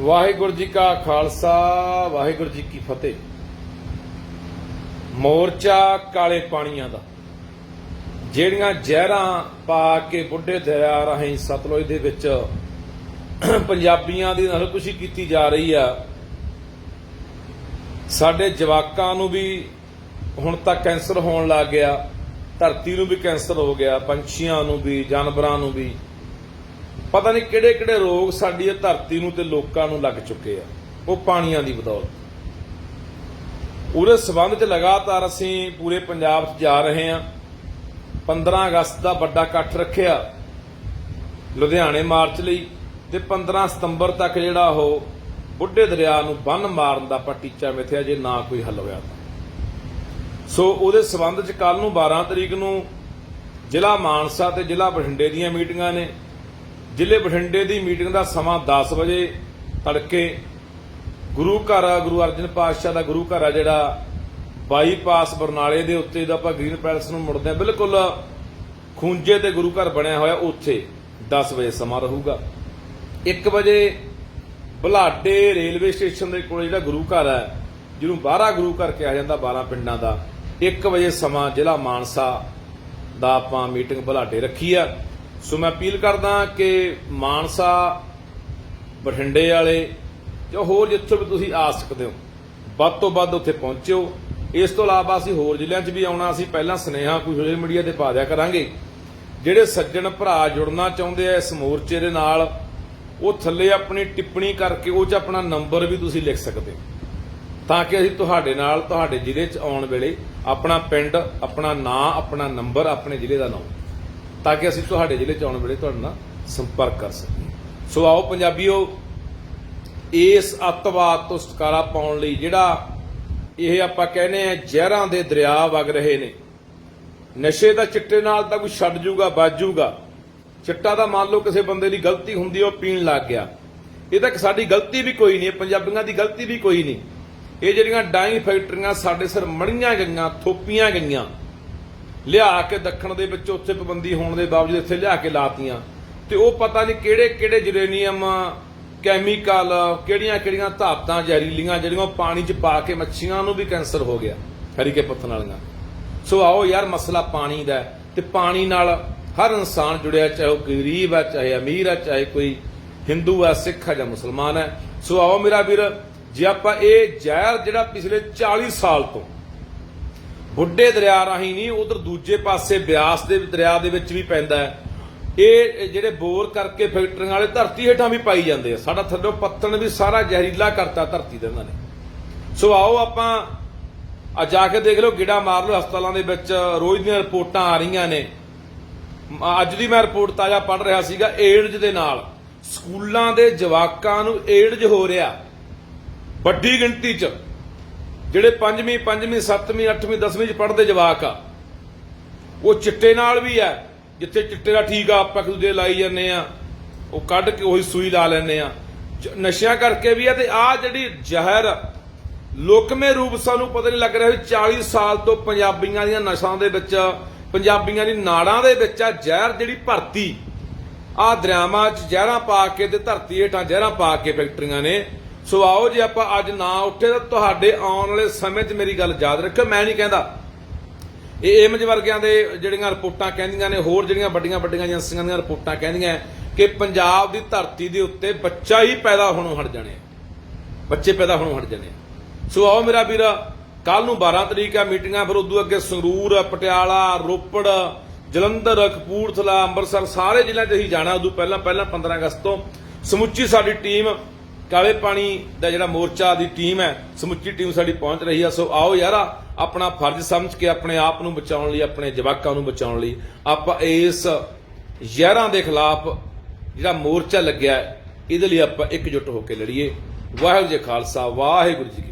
ਵਾਹਿਗੁਰੂ ਜੀ ਕਾ ਖਾਲਸਾ, ਵਾਹਿਗੁਰੂ ਜੀ ਕੀ ਫਤਿਹ। ਮੋਰਚਾ ਕਾਲੇ ਪਾਣੀਆਂ ਦਾ। ਜਿਹੜੀਆਂ ਜ਼ਹਿਰਾਂ ਪਾ ਕੇ ਬੁੱਢੇ ਦਰਿਆ ਰਾਹੀਂ ਸਤਲੁਜ ਦੇ ਵਿੱਚ ਪੰਜਾਬੀਆਂ ਦੀ ਨਸਲਕੁਸ਼ੀ ਕੀਤੀ ਜਾ ਰਹੀ ਆ, ਸਾਡੇ ਜਵਾਕਾਂ ਨੂੰ ਵੀ ਹੁਣ ਤੱਕ ਕੈਂਸਰ ਹੋਣ ਲੱਗ ਗਿਆ, ਧਰਤੀ ਨੂੰ ਵੀ ਕੈਂਸਰ ਹੋ ਗਿਆ, ਪੰਛੀਆਂ ਨੂੰ ਵੀ, ਜਾਨਵਰਾਂ ਨੂੰ ਵੀ। ਪਤਾ ਨਹੀਂ ਕਿਹੜੇ ਕਿਹੜੇ ਰੋਗ ਸਾਡੀ ਇਹ ਧਰਤੀ ਨੂੰ ਤੇ ਲੋਕਾਂ ਨੂੰ ਲੱਗ ਚੁੱਕੇ ਆ। ਉਹ ਪਾਣੀਆਂ ਦੀ ਬਦੌਲਤ। ਉਹਦੇ ਸਬੰਧ 'ਚ ਲਗਾਤਾਰ ਅਸੀਂ ਪੂਰੇ ਪੰਜਾਬ 'ਚ ਜਾ ਰਹੇ ਹਾਂ। 15 ਅਗਸਤ ਦਾ ਵੱਡਾ ਇਕੱਠ ਰੱਖਿਆ ਲੁਧਿਆਣੇ ਮਾਰਚ ਲਈ ਤੇ 15 ਸਤੰਬਰ ਤੱਕ ਜਿਹੜਾ ਉਹ ਬੁੱਢੇ ਦਰਿਆ ਨੂੰ ਬੰਨ ਮਾਰਨ ਦਾ ਆਪਾਂ ਟੀਚਾ ਮਿਥਿਆ ਜੇ ਨਾ ਕੋਈ ਹੱਲ ਹੋਇਆ ਸੋ ਉਹਦੇ ਸਬੰਧ 'ਚ ਕੱਲ ਨੂੰ 12 ਤਰੀਕ ਨੂੰ ਜ਼ਿਲ੍ਹਾ ਮਾਨਸਾ ਤੇ ਜ਼ਿਲ੍ਹਾ ਬਠਿੰਡੇ ਦੀਆਂ ਮੀਟਿੰਗਾਂ ਨੇ। ਜ਼ਿਲ੍ਹੇ ਬਠਿੰਡੇ ਦੀ ਮੀਟਿੰਗ ਦਾ ਸਮਾਂ 10 ਵਜੇ ਤੜਕੇ ਗੁਰੂ ਘਰ ਆ, ਗੁਰੂ ਅਰਜਨ ਪਾਤਸ਼ਾਹ ਦਾ ਗੁਰੂ ਘਰ ਆ ਜਿਹੜਾ ਬਾਈਪਾਸ ਬਰਨਾਲੇ ਦੇ ਉੱਤੇ ਜਦੋਂ ਆਪਾਂ ਗ੍ਰੀਨ ਪੈਲਸ ਨੂੰ ਮੁੜਦੇ ਆ ਬਿਲਕੁਲ ਖੂੰਜੇ ਤੇ ਗੁਰੂ ਘਰ ਬਣਿਆ ਹੋਇਆ ਉੱਥੇ 10 ਵਜੇ ਸਮਾਂ ਰਹੂਗਾ। 1 ਵਜੇ ਬਲਾਡੇ ਰੇਲਵੇ ਸਟੇਸ਼ਨ ਦੇ ਕੋਲ ਜਿਹੜਾ ਗੁਰੂ ਘਰ ਹੈ ਜਿਹਨੂੰ 12 ਗੁਰੂ ਘਰ ਕਿਹਾ ਜਾਂਦਾ 12 ਪਿੰਡਾਂ ਦਾ 1 ਵਜੇ ਸਮਾਂ ਜ਼ਿਲ੍ਹਾ ਮਾਨਸਾ ਦਾ ਆਪਾਂ ਮੀਟਿੰਗ ਬਲਾਡੇ ਰੱਖੀ ਆ। ਸੋ ਮੈਂ ਅਪੀਲ ਕਰਦਾ ਕਿ ਮਾਨਸਾ, ਬਠਿੰਡੇ ਵਾਲੇ ਜਾਂ ਹੋਰ ਜਿੱਥੋਂ ਵੀ ਤੁਸੀਂ ਆ ਸਕਦੇ ਹੋ, ਵੱਧ ਤੋਂ ਵੱਧ ਉੱਥੇ ਪਹੁੰਚਿਓ। ਇਸ ਤੋਂ ਇਲਾਵਾ ਅਸੀਂ ਹੋਰ ਜ਼ਿਲ੍ਹਿਆਂ 'ਚ ਵੀ ਆਉਣਾ, ਅਸੀਂ ਪਹਿਲਾਂ ਸੁਨੇਹਾ ਕੋਈ ਸੋਸ਼ਲ ਮੀਡੀਆ ਤੇ ਪਾ ਦਿਆ ਕਰਾਂਗੇ। ਜਿਹੜੇ ਸੱਜਣ ਭਰਾ ਜੁੜਨਾ ਚਾਹੁੰਦੇ ਆ ਇਸ ਮੋਰਚੇ ਦੇ ਨਾਲ, ਉਹ ਥੱਲੇ ਆਪਣੀ ਟਿੱਪਣੀ ਕਰਕੇ ਉਹ 'ਚ ਆਪਣਾ ਨੰਬਰ ਵੀ ਤੁਸੀਂ ਲਿਖ ਸਕਦੇ ਹੋ। ਤਾਂ ਕਿ ਅਸੀਂ ਤੁਹਾਡੇ ਨਾਲ, ਤੁਹਾਡੇ ਜ਼ਿਲ੍ਹੇ 'ਚ ਆਉਣ ਵੇਲੇ ਆਪਣਾ ਪਿੰਡ, ਆਪਣਾ ਨਾਂ, ਆਪਣਾ ਨੰਬਰ ਆਪਣੇ ਜ਼ਿਲ੍ਹੇ ਦਾ ਨਾਮ ਤਾਂ ਕਿ ਅਸੀਂ ਤੁਹਾਡੇ ਜ਼ਿਲ੍ਹੇ 'ਚ ਆਉਣ ਵੇਲੇ ਤੁਹਾਡੇ ਨਾਲ ਸੰਪਰਕ ਕਰ ਸਕੀਏ। ਸੋ ਆਓ ਪੰਜਾਬੀਓ, ਇਸ ਅੱਤਵਾਦ ਤੋਂ ਛੁਟਕਾਰਾ ਪਾਉਣ ਲਈ ਜਿਹੜਾ ਇਹ ਆਪਾਂ ਕਹਿੰਦੇ ਆ ਜ਼ਹਿਰਾਂ ਦੇ ਦਰਿਆ ਵਗ ਰਹੇ ਨੇ। ਨਸ਼ੇ ਦਾ ਚਿੱਟੇ ਨਾਲ ਤਾਂ ਕੋਈ ਛੱਡ ਜੂਗਾ ਬਾਜੂਗਾ ਚਿੱਟਾ ਦਾ ਮੰਨ ਲਓ ਕਿਸੇ ਬੰਦੇ ਦੀ ਗਲਤੀ ਹੁੰਦੀ ਉਹ ਪੀਣ ਲੱਗ ਗਿਆ। ਇਹ ਤਾਂ ਸਾਡੀ ਗਲਤੀ ਵੀ ਕੋਈ ਨਹੀਂ ਪੰਜਾਬੀਆਂ ਦੀ ਗਲਤੀ ਵੀ ਕੋਈ ਨਹੀਂ। ਇਹ ਜਿਹੜੀਆਂ ਡਾਈ ਫੈਕਟਰੀਆਂ ਸਾਡੇ ਸਿਰ ਮੜੀਆਂ ਗਈਆਂ, ਥੋਪੀਆਂ ਗਈਆਂ ਲਿਆ ਕੇ ਦੱਖਣ ਦੇ ਵਿੱਚ ਉੱਥੇ ਪਾਬੰਦੀ ਹੋਣ ਦੇ ਬਾਵਜੂਦ ਇੱਥੇ ਲਿਆ ਕੇ ਲਾਤੀਆਂ। ਤੇ ਉਹ ਪਤਾ ਨਹੀਂ ਕਿਹੜੇ ਕਿਹੜੇ ਯੂਰੇਨੀਅਮ ਕੈਮੀਕਲ, ਕਿਹੜੀਆਂ ਕਿਹੜੀਆਂ ਧਾਤਾਂ, ਜ਼ਹਿਰੀਲੀਆਂ, ਜਿਹੜੀਆਂ ਉਹ ਪਾਣੀ 'ਚ ਪਾ ਕੇ ਮੱਛੀਆਂ ਨੂੰ ਵੀ ਕੈਂਸਰ ਹੋ ਗਿਆ, ਹਰੀਕੇ ਪੱਥਨ ਵਾਲੀਆਂ ਸੋ ਆਓ ਯਾਰ, ਮਸਲਾ ਪਾਣੀ ਦਾ ਹੈ ਤੇ ਪਾਣੀ ਨਾਲ ਹਰ ਇਨਸਾਨ ਜੁੜਿਆ, ਚਾਹੇ ਉਹ ਗਰੀਬ ਹੈ, ਚਾਹੇ ਅਮੀਰ ਹੈ, ਚਾਹੇ ਕੋਈ ਹਿੰਦੂ ਹੈ, ਸਿੱਖ ਹੈ ਜਾਂ ਮੁਸਲਮਾਨ ਹੈ। ਸੋ ਆਓ ਮੇਰਾ ਵੀਰ, ਜੇ ਆਪਾਂ ਇਹ ਜ਼ਹਿਰ ਜਿਹੜਾ ਪਿਛਲੇ 40 ਸਾਲ ਤੋਂ ਬੁੱਢੇ ਦਰਿਆ ਰਾਹੀਂ ਨਹੀਂ, ਉਧਰ ਦੂਜੇ ਪਾਸੇ ਬਿਆਸ ਦੇ ਦਰਿਆ ਦੇ ਵਿੱਚ ਵੀ ਪੈਂਦਾ ਹੈ। ਇਹ ਜਿਹੜੇ ਬੋਰ ਕਰਕੇ ਫੈਕਟਰੀਆਂ ਵਾਲੇ ਧਰਤੀ ਹੇਠਾਂ ਵੀ ਪਾਈ ਜਾਂਦੇ ਆ। ਸਾਡਾ ਥੱਲੇ ਪੱਤਣ ਵੀ ਸਾਰਾ ਜ਼ਹਿਰੀਲਾ ਕਰਤਾ ਧਰਤੀ ਦੇ ਇਹਨਾਂ ਨੇ। ਸੋ ਆਓ ਆਪਾਂ, ਆ ਜਾ ਕੇ ਦੇਖ ਲਓ, ਗਿੜਾ ਮਾਰ ਲਓ, ਹਸਪਤਾਲਾਂ ਦੇ ਵਿੱਚ ਰੋਜ਼ ਦੀਆਂ ਰਿਪੋਰਟਾਂ ਆ ਰਹੀਆਂ ਨੇ। ਅੱਜ ਦੀ ਮੈਂ ਰਿਪੋਰਟ ਤਾਜ਼ਾ ਪੜ੍ਹ ਰਿਹਾ ਸੀਗਾ, ਏਡਜ਼ ਦੇ ਨਾਲ। ਸਕੂਲਾਂ ਦੇ ਜਵਾਕਾਂ ਨੂੰ ਏਡਜ਼ ਹੋ ਰਿਹਾ। ਵੱਡੀ ਗਿਣਤੀ 'ਚ। ਜਿਹੜੇ 5ਵੀਂ 5ਵੀਂ 7ਵੀਂ 8ਵੀਂ 10ਵੀਂ 'ਚ ਪੜ੍ਹਦੇ ਜਵਾਕ ਆ, ਉਹ ਚਿੱਟੇ ਨਾਲ ਵੀ ਆ, ਜਿੱਥੇ ਚਿੱਟੇ ਦਾ ਠੀਕ ਆ, ਆਪਾਂ ਇੱਕ ਦੂਜੇ ਲਾਈ ਜਾਂਦੇ ਆ, ਉਹ ਕੱਢ ਕੇ ਉਹੀ ਸੂਈ ਲਾ ਲੈਂਦੇ ਆ। ਨਸ਼ਿਆਂ ਕਰਕੇ ਵੀ ਆ ਤੇ ਆ ਜਿਹੜੀ ਜ਼ਹਿਰ ਲੋਕਮੇ ਰੂਪ ਸਾਨੂੰ ਪਤਾ ਨਹੀਂ ਲੱਗ ਰਿਹਾ ਵੀ 40 ਸਾਲ ਤੋਂ ਪੰਜਾਬੀਆਂ ਦੀਆਂ ਨਸ਼ਾਂ ਦੇ ਵਿੱਚ, ਪੰਜਾਬੀਆਂ ਦੀ ਨਾੜਾਂ ਦੇ ਵਿੱਚ ਆ ਜ਼ਹਿਰ ਜਿਹੜੀ ਭਰਤੀ। ਆ ਦਰਿਆਵਾਂ 'ਚ ਜ਼ਹਿਰਾਂ ਪਾ ਕੇ ਤੇ ਧਰਤੀ ਹੇਠਾਂ ਜ਼ਹਿਰਾਂ ਪਾ ਕੇ ਫੈਕਟਰੀਆਂ ਨੇ ਸੋ ਆਓ ਜੇ ਆਪਾਂ ਅੱਜ ਨਾ ਉੱਠੇ ਤਾਂ ਤੁਹਾਡੇ ਆਉਣ ਵਾਲੇ ਸਮੇਂ 'ਚ ਮੇਰੀ ਗੱਲ ਯਾਦ ਰੱਖਿਓ। ਮੈਂ ਨਹੀਂ ਕਹਿੰਦਾ। ਇਹ ਏਮਜ ਵਰਗਿਆਂ ਦੇ ਜਿਹੜੀਆਂ ਰਿਪੋਰਟਾਂ ਕਹਿੰਦੀਆਂ ਨੇ, ਹੋਰ ਜਿਹੜੀਆਂ ਵੱਡੀਆਂ ਵੱਡੀਆਂ ਏਜੰਸੀਆਂ ਦੀਆਂ ਰਿਪੋਰਟਾਂ ਕਹਿੰਦੀਆਂ ਕਿ ਪੰਜਾਬ ਦੀ ਧਰਤੀ ਦੇ ਉੱਤੇ ਬੱਚਾ ਹੀ ਪੈਦਾ ਹੋਣੋਂ ਹਟ ਜਾਣੇ ਬੱਚੇ ਪੈਦਾ ਹੋਣੋਂ ਹਟ ਜਾਣੇ ਸੋ ਆਓ ਮੇਰਾ ਵੀਰ ਕੱਲ ਨੂੰ 12 ਤਰੀਕ ਆ, ਮੀਟਿੰਗਾਂ, ਫਿਰ ਉਦੋਂ ਅੱਗੇ ਸੰਗਰੂਰ, ਪਟਿਆਲਾ, ਰੋਪੜ, ਜਲੰਧਰ, ਕਪੂਰਥਲਾ, ਅੰਮ੍ਰਿਤਸਰ, ਸਾਰੇ ਜ਼ਿਲ੍ਹਿਆਂ 'ਚ ਅਸੀਂ ਜਾਣਾ। ਉਦੋਂ ਪਹਿਲਾਂ ਪਹਿਲਾਂ 15 ਅਗਸਤ ਤੋਂ ਸਮੁੱਚੀ ਸਾਡੀ ਟੀਮ ਕਾਲੇ ਪਾਣੀ ਦਾ ਜਿਹੜਾ ਮੋਰਚਾ ਦੀ ਟੀਮ ਹੈ, ਸਮੁੱਚੀ ਟੀਮ ਸਾਡੀ ਪਹੁੰਚ ਰਹੀ ਆ। ਸੋ ਆਓ ਯਾਰਾ, ਆਪਣਾ ਫਰਜ਼ ਸਮਝ ਕੇ ਆਪਣੇ ਆਪ ਨੂੰ ਬਚਾਉਣ ਲਈ, ਆਪਣੇ ਜਵਾਕਾਂ ਨੂੰ ਬਚਾਉਣ ਲਈ, ਆਪਾਂ ਇਸ ਜ਼ਹਿਰਾਂ ਦੇ ਖਿਲਾਫ ਜਿਹੜਾ ਮੋਰਚਾ ਲੱਗਿਆ ਇਹਦੇ ਲਈ ਆਪਾਂ ਇਕਜੁੱਟ ਹੋ ਕੇ ਲੜੀਏ। ਵਾਹਿਗੁਰੂ ਜੀ ਖਾਲਸਾ, ਵਾਹਿਗੁਰੂ ਜੀ